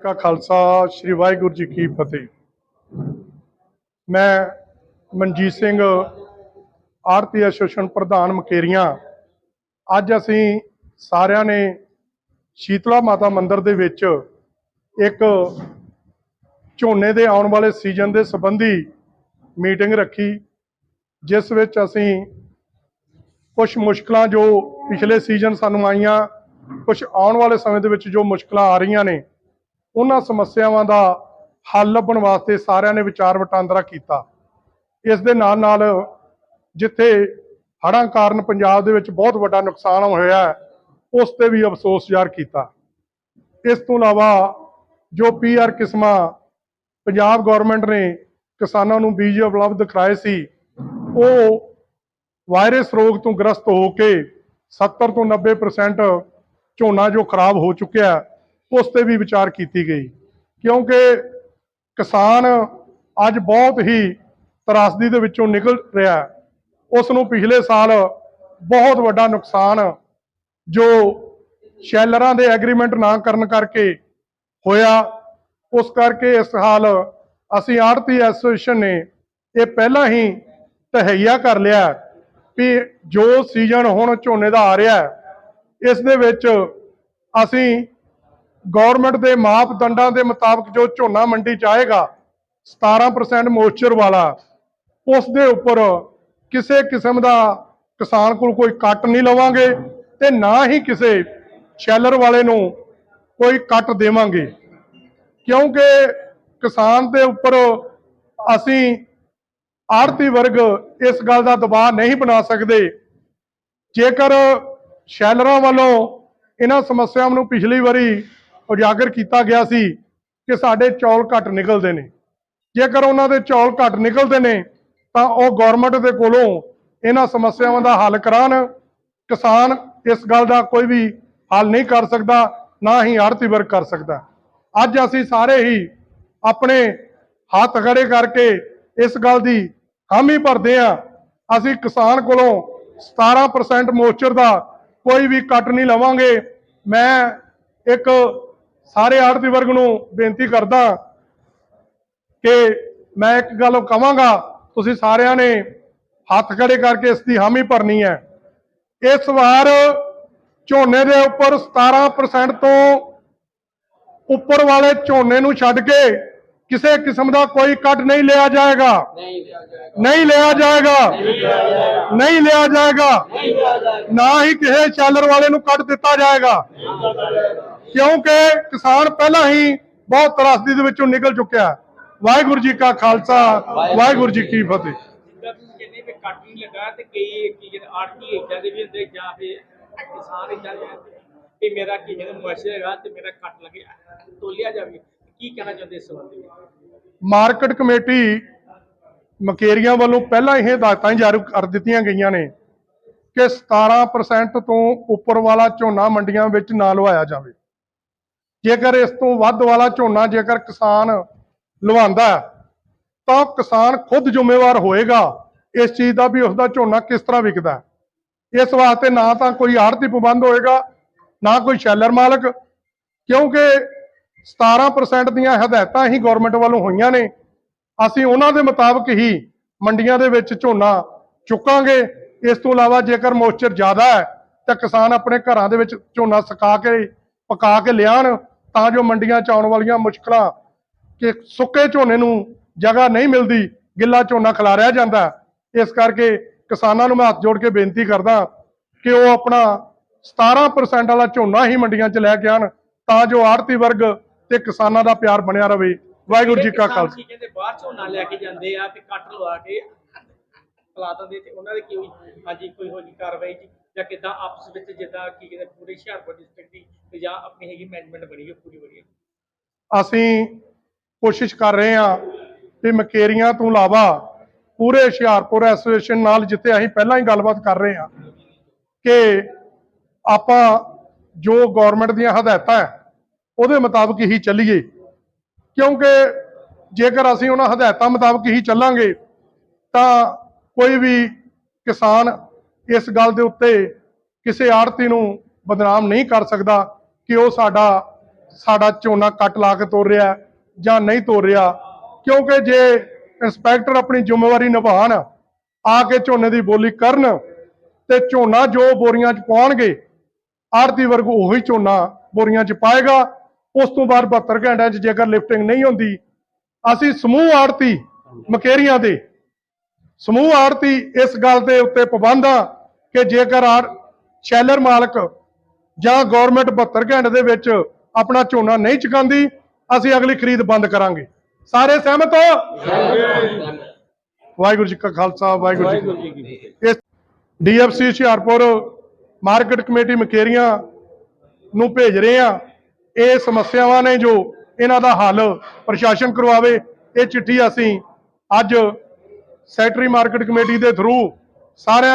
ਕਾ ਖਾਲਸਾ, ਸ੍ਰੀ ਵਾਹਿਗੁਰੂ ਜੀ ਕੀ ਫਤਿਹ। ਮੈਂ ਮਨਜੀਤ ਸਿੰਘ ਆਰਤੀ ਐਸੋਸੀਏਸ਼ਨ ਪ੍ਰਧਾਨ ਮਕੇਰੀਆਂ। ਅੱਜ ਅਸੀਂ ਸਾਰਿਆਂ ਨੇ ਸ਼ੀਤਲਾ ਮਾਤਾ ਮੰਦਿਰ ਦੇ ਵਿੱਚ ਇੱਕ ਝੋਨੇ ਦੇ ਆਉਣ ਵਾਲੇ ਸੀਜ਼ਨ ਦੇ ਸੰਬੰਧੀ ਮੀਟਿੰਗ ਰੱਖੀ, ਜਿਸ ਵਿੱਚ ਅਸੀਂ ਕੁਝ ਮੁਸ਼ਕਲਾਂ ਜੋ ਪਿਛਲੇ ਸੀਜ਼ਨ ਸਾਨੂੰ ਆਈਆਂ ਕੁਝ ਆਉਣ ਵਾਲੇ ਸਮੇਂ ਦੇ ਵਿੱਚ ਜੋ ਮੁਸ਼ਕਲਾਂ ਆ ਰਹੀਆਂ ਨੇ ਉਹਨਾਂ ਸਮੱਸਿਆਵਾਂ ਦਾ ਹੱਲ ਲੱਭਣ ਵਾਸਤੇ ਸਾਰਿਆਂ ਨੇ ਵਿਚਾਰ ਵਟਾਂਦਰਾ ਕੀਤਾ। ਇਸ ਦੇ ਨਾਲ ਨਾਲ ਜਿੱਥੇ ਹੜ੍ਹਾਂ ਕਾਰਨ ਪੰਜਾਬ ਦੇ ਵਿੱਚ ਬਹੁਤ ਵੱਡਾ ਨੁਕਸਾਨ ਹੋਇਆ ਉਸ ਤੇ ਵੀ ਅਫਸੋਸ ਜ਼ਾਹਰ ਕੀਤਾ। ਇਸ ਤੋਂ ਇਲਾਵਾ ਜੋ ਪੀਆਰ ਕਿਸਮਾਂ ਪੰਜਾਬ ਗਵਰਨਮੈਂਟ ਨੇ ਕਿਸਾਨਾਂ ਨੂੰ ਬੀਜ ਉਪਲਬਧ ਕਰਾਏ ਸੀ, ਉਹ ਵਾਇਰਸ ਰੋਗ ਤੋਂ ਗ੍ਰਸਤ ਹੋ ਕੇ 70 ਤੋਂ 90% ਝੋਨਾ ਜੋ ਖਰਾਬ ਹੋ ਚੁੱਕਿਆ ਉਸ ਤੇ ਵੀ ਵਿਚਾਰ ਕੀਤੀ ਗਈ। ਕਿਉਂਕਿ ਕਿਸਾਨ ਅੱਜ ਬਹੁਤ ਹੀ ਤਰਾਸਦੀ ਦੇ ਵਿੱਚੋਂ ਨਿਕਲ ਰਿਹਾ ਉਸ ਨੂੰ ਪਿਛਲੇ ਸਾਲ ਬਹੁਤ ਵੱਡਾ ਨੁਕਸਾਨ ਜੋ ਸ਼ੈਲਰਾਂ ਦੇ ਐਗਰੀਮੈਂਟ ਨਾ ਕਰਨ ਕਰਕੇ ਹੋਇਆ। ਉਸ ਕਰਕੇ ਇਸ ਹਾਲ ਅਸੀਂ ਆੜਤੀ ਐਸੋਸੀਏਸ਼ਨ ਨੇ ਇਹ ਪਹਿਲਾਂ ਹੀ ਤਹਈਆ ਕਰ ਲਿਆ ਵੀ ਜੋ ਸੀਜ਼ਨ ਹੁਣ ਝੋਨੇ ਦਾ ਆ ਰਿਹਾ ਇਸ ਦੇ ਵਿੱਚ ਅਸੀਂ ਗਵਰਨਮੈਂਟ ਦੇ ਮਾਪਦੰਡਾਂ ਦੇ ਮੁਤਾਬਕ ਜੋ ਝੋਨਾ ਮੰਡੀ ਚ ਆਏਗਾ 17% ਮੋਇਸਚਰ ਵਾਲਾ, ਉਸ ਦੇ ਉੱਪਰ ਕਿਸੇ ਕਿਸਮ ਦਾ ਕਿਸਾਨ ਕੋਲ ਕੋਈ ਕੱਟ ਨਹੀਂ ਲਵਾਂਗੇ ਤੇ ਨਾ ਹੀ ਕਿਸੇ ਸ਼ੈਲਰ ਵਾਲੇ ਨੂੰ ਕੋਈ ਕੱਟ ਦੇਵਾਂਗੇ। ਕਿਉਂਕਿ ਕਿਸਾਨ ਦੇ ਉੱਪਰ ਅਸੀਂ ਆੜਤੀ ਵਰਗ ਇਸ ਗੱਲ ਦਾ ਦਬਾਅ ਨਹੀਂ ਬਣਾ ਸਕਦੇ। ਜੇਕਰ ਸ਼ੈਲਰਾਂ ਵੱਲੋਂ ਇਹਨਾਂ ਸਮੱਸਿਆਵਾਂ ਨੂੰ ਪਿਛਲੀ ਵਾਰੀ ਉਜਾਗਰ ਕੀਤਾ ਗਿਆ ਸੀ ਕਿ ਸਾਡੇ ਚੌਲ ਘੱਟ ਨਿਕਲਦੇ ਨੇ। ਜੇਕਰ ਉਹਨਾਂ ਦੇ ਚੌਲ ਘੱਟ ਨਿਕਲਦੇ ਨੇ, ਤਾਂ ਉਹ ਗਵਰਨਮੈਂਟ ਦੇ ਕੋਲੋਂ ਇਹਨਾਂ ਸਮੱਸਿਆਵਾਂ ਦਾ ਹੱਲ ਕਰਾਉਣ। ਕਿਸਾਨ ਇਸ ਗੱਲ ਦਾ ਕੋਈ ਵੀ ਹੱਲ ਨਹੀਂ ਕਰ ਸਕਦਾ, ਨਾ ਹੀ ਆੜਤੀ ਵਰਗ ਕਰ ਸਕਦਾ। ਅੱਜ ਅਸੀਂ ਸਾਰੇ ਹੀ ਆਪਣੇ ਹੱਥ ਖੜੇ ਕਰਕੇ ਇਸ ਗੱਲ ਦੀ ਹਾਮੀ ਭਰਦੇ ਆ ਅਸੀਂ ਕਿਸਾਨ ਕੋਲੋਂ 17% ਮੋਇਸਚਰ ਦਾ ਕੋਈ ਵੀ ਕੱਟ ਨਹੀਂ ਲਵਾਂਗੇ। ਮੈਂ ਇੱਕ ਸਾਰੇ ਆੜਤੀ ਵਰਗ ਨੂੰ ਬੇਨਤੀ ਕਰਦਾ ਕਿ ਮੈਂ ਇੱਕ ਗੱਲ ਕਵਾਂਗਾ ਤੁਸੀਂ ਸਾਰਿਆਂ ਨੇ ਹੱਥ ਖੜੇ ਕਰਕੇ ਇਸ ਦੀ ਹਾਮੀ ਭਰਨੀ ਹੈ। ਇਸ ਵਾਰ ਝੋਨੇ ਦੇ ਉੱਪਰ 17% ਤੋਂ ਉੱਪਰ ਵਾਲੇ ਝੋਨੇ ਨੂੰ ਛੱਡ ਕੇ ਕਿਸੇ ਕਿਸਮ ਦਾ ਕੋਈ ਕੱਟ ਨਹੀਂ ਲਿਆ ਜਾਏਗਾ। ਨਹੀਂ ਲਿਆ ਜਾਏਗਾ। ਨਹੀਂ ਲਿਆ ਜਾਏਗਾ। ਨਾ ਹੀ ਕਿਸੇ ਸ਼ੈਲਰ ਵਾਲੇ ਨੂੰ ਕੱਟ ਦਿੱਤਾ ਜਾਏਗਾ। ਕਿਉਂਕਿ ਕਿਸਾਨ ਪਹਿਲਾਂ ਹੀ ਬਹੁਤ ਤਰਾਸਦੀ ਦੇ ਵਿੱਚੋਂ ਨਿਕਲ ਚੁੱਕਿਆ ਵਾਹਿਗੁਰੂ ਜੀ ਕਾ ਖਾਲਸਾ, ਵਾਹਿਗੁਰੂ ਜੀ ਕੀ ਫਤਿਹ। ਮੇਰਾ ਕੀ ਕਹਿੰਦੇ ਮੁਆਸ਼ਰ ਹੈਗਾ ਤੇ ਮੇਰਾ ਕੱਟ ਲੱਗੇ ਤੋਲਿਆ ਜਾਵੇ ਕੀ ਕਹਿਣਾ ਚਾਹੁੰਦੇ ਇਸ ਸੰਬੰਧ ਮਾਰਕੀਟ ਕਮੇਟੀ ਮਕੇਰੀਆਂ ਵੱਲੋਂ ਪਹਿਲਾਂ ਇਹ ਹਦਾਇਤਾਂ ਜਾਰੀ ਕਰ ਦਿੱਤੀਆਂ ਗਈਆਂ ਨੇ ਕਿ 17% ਤੋਂ ਉੱਪਰ ਵਾਲਾ ਝੋਨਾ ਮੰਡੀਆਂ ਵਿੱਚ ਨਾ ਲਵਾਇਆ ਜਾਵੇ। ਜੇਕਰ ਇਸ ਤੋਂ ਵੱਧ ਵਾਲਾ ਝੋਨਾ ਜੇਕਰ ਕਿਸਾਨ ਲਵਾਉਂਦਾ ਹੈ, ਤਾਂ ਕਿਸਾਨ ਖੁਦ ਜ਼ਿੰਮੇਵਾਰ ਹੋਏਗਾ ਇਸ ਚੀਜ਼ ਦਾ ਵੀ ਉਸ ਦਾ ਝੋਨਾ ਕਿਸ ਤਰ੍ਹਾਂ ਵਿਕਦਾ ਇਸ ਵਾਸਤੇ ਨਾ ਤਾਂ ਕੋਈ ਆੜਤੀ ਪਾਬੰਦ ਹੋਏਗਾ ਨਾ ਕੋਈ ਸ਼ੈਲਰ ਮਾਲਕ ਕਿਉਂਕਿ 17% ਦੀਆਂ ਹਦਾਇਤਾਂ ਹੀ ਗਵਰਨਮੈਂਟ ਵੱਲੋਂ ਹੋਈਆਂ ਨੇ। ਅਸੀਂ ਉਹਨਾਂ ਦੇ ਮੁਤਾਬਕ ਹੀ ਮੰਡੀਆਂ ਦੇ ਵਿੱਚ ਝੋਨਾ ਚੁੱਕਾਂਗੇ। ਇਸ ਤੋਂ ਇਲਾਵਾ ਜੇਕਰ ਮੋਇਸਚਰ ਜ਼ਿਆਦਾ ਹੈ ਤਾਂ ਕਿਸਾਨ ਆਪਣੇ ਘਰਾਂ ਦੇ ਵਿੱਚ ਝੋਨਾ ਸੁਕਾ ਕੇ ਪਕਾ ਕੇ ਲਿਆਉਣ। ਤਾਂ ਜੋ ਮੰਡੀਆਂ ਚ ਆਉਣ ਵਾਲੀਆਂ ਮੁਸ਼ਕਲਾਂ ਕਿ ਸੁੱਕੇ ਝੋਨੇ ਨੂੰ ਜਗ੍ਹਾ ਨਹੀਂ ਮਿਲਦੀ, ਗਿੱਲਾ ਝੋਨਾ ਖਿਲਾਰਿਆ ਜਾਂਦਾ। ਇਸ ਕਰਕੇ ਕਿਸਾਨਾਂ ਨੂੰ ਮੈਂ ਹੱਥ ਜੋੜ ਕੇ ਬੇਨਤੀ ਕਰਦਾ ਕਿ ਉਹ ਆਪਣਾ 17% ਵਾਲਾ ਝੋਨਾ ਹੀ ਮੰਡੀਆਂ 'ਚ ਲੈ ਕੇ ਆਣ ਤਾਂ ਜੋ ਆੜਤੀ ਵਰਗ ਤੇ ਕਿਸਾਨਾਂ ਦਾ ਪਿਆਰ ਬਣਿਆ ਰਵੇ ਵਾਹਿਗੁਰੂ ਜੀ ਕਾ ਖਾਲਸਾ। ਕੀ ਕਹਿੰਦੇ, ਬਾਹਰ ਝੋਨਾ ਲੈ ਕੇ ਜਾਂਦੇ ਆ ਤੇ ਕੱਟ ਲਵਾ ਕੇ ਪਲਾ ਦਿੰਦੇ ਤੇ ਉਹਨਾਂ ਦੇ ਕੀ ਹਾਂਜੀ, ਕੋਈ ਹੋ ਜੀ ਕਾਰਵਾਈ ਜੀ। ਜਾਂ ਕਿਦਾਂ ਆਪਸ ਵਿੱਚ ਜਿੱਦਾਂ ਕੀ ਕਹਿੰਦੇ ਪੂਰੇ ਹੁਸ਼ਿਆਰਪੁਰ ਡਿਸਟ੍ਰਿਕਟ ਦੀ ਤੇ ਜਾਂ ਆਪਣੀ ਹੈਗੀ ਮੈਨੇਜਮੈਂਟ ਬਣੀ ਹੋਈ ਪੂਰੀ ਵਧੀਆ। ਅਸੀਂ ਕੋਸ਼ਿਸ਼ ਕਰ ਰਹੇ ਹਾਂ ਕਿ ਮਕੇਰੀਆਂ ਤੋਂ ਇਲਾਵਾ ਪੂਰੇ ਹੁਸ਼ਿਆਰਪੁਰ ਐਸੋਸੀਏਸ਼ਨ ਨਾਲ ਜਿੱਥੇ ਅਸੀਂ ਪਹਿਲਾਂ ਹੀ ਗੱਲਬਾਤ ਕਰ ਰਹੇ ਹਾਂ ਕਿ ਆਪਾਂ ਜੋ ਗਵਰਨਮੈਂਟ ਦੀਆਂ ਹਦਾਇਤਾਂ ਹੈ, ਉਹਦੇ ਮੁਤਾਬਕ ਹੀ ਚੱਲੀਏ। ਕਿਉਂਕਿ ਜੇਕਰ ਅਸੀਂ ਉਹਨਾਂ ਹਦਾਇਤਾਂ ਮੁਤਾਬਕ ਹੀ ਚੱਲਾਂਗੇ, ਤਾਂ ਕੋਈ ਵੀ ਕਿਸਾਨ ਇਸ ਗੱਲ ਦੇ ਉੱਤੇ ਕਿਸੇ ਆੜਤੀ ਨੂੰ ਬਦਨਾਮ ਨਹੀਂ ਕਰ ਸਕਦਾ ਕਿ ਉਹ ਸਾਡਾ ਸਾਡਾ ਝੋਨਾ ਕੱਟ ਲਾ ਕੇ ਤੋਰ ਰਿਹਾ ਜਾਂ ਨਹੀਂ ਤੋਰ ਰਿਹਾ। ਕਿਉਂਕਿ ਜੇ ਇੰਸਪੈਕਟਰ ਆਪਣੀ ਜ਼ਿੰਮੇਵਾਰੀ ਨਿਭਾਉਣ, ਆ ਕੇ ਝੋਨੇ ਦੀ ਬੋਲੀ ਕਰਨ ਤੇ ਝੋਨਾ ਜੋ ਬੋਰੀਆਂ 'ਚ ਪਾਉਣਗੇ ਆੜਤੀ ਵਰਗ ਉਹੀ ਝੋਨਾ ਬੋਰੀਆਂ 'ਚ ਪਾਏਗਾ। ਉਸ ਤੋਂ ਬਾਅਦ 72 ਘੰਟਿਆਂ 'ਚ ਜੇਕਰ ਲਿਫਟਿੰਗ ਨਹੀਂ ਹੁੰਦੀ, ਅਸੀਂ ਸਮੂਹ ਆੜਤੀ ਮਕੇਰੀਆਂ ਦੇ ਸਮੂਹ ਆੜਤੀ ਇਸ ਗੱਲ ਦੇ ਉੱਤੇ ਪਾਬੰਦ ਆ ਕਿ ਜੇਕਰ ਆੜ ਸ਼ੈਲਰ ਮਾਲਕ ਜਾਂ ਗਵਰਨਮੈਂਟ 72 ਘੰਟੇ ਦੇ ਵਿੱਚ ਆਪਣਾ ਝੋਨਾ ਨਹੀਂ ਚੁਕਾਉਂਦੀ ਅਸੀਂ ਅਗਲੀ ਖਰੀਦ ਬੰਦ ਕਰਾਂਗੇ। ਸਾਰੇ ਸਹਿਮਤ ਹੋ? ਵਾਹਿਗੁਰੂ ਜੀ ਕਾ ਖਾਲਸਾ ਵਾਹਿਗੁਰੂ ਜੀ ਕੀ ਫਤਿਹ। ਇਸ DFC Hoshiarpur market committee Mukerian ਨੂੰ ਭੇਜ ਰਹੇ ਆ ਇਹ ਸਮੱਸਿਆਵਾਂ ਨੇ ਜੋ ਇਹਨਾਂ ਦਾ ਹੱਲ ਪ੍ਰਸ਼ਾਸਨ ਕਰਵਾਵੇ ਇਹ ਚਿੱਠੀ ਅਸੀਂ ਅੱਜ ਸੈਕਟਰੀ ਮਾਰਕੀਟ ਕਮੇਟੀ ਦੇ ਥਰੂ ਸਾਰਿਆਂ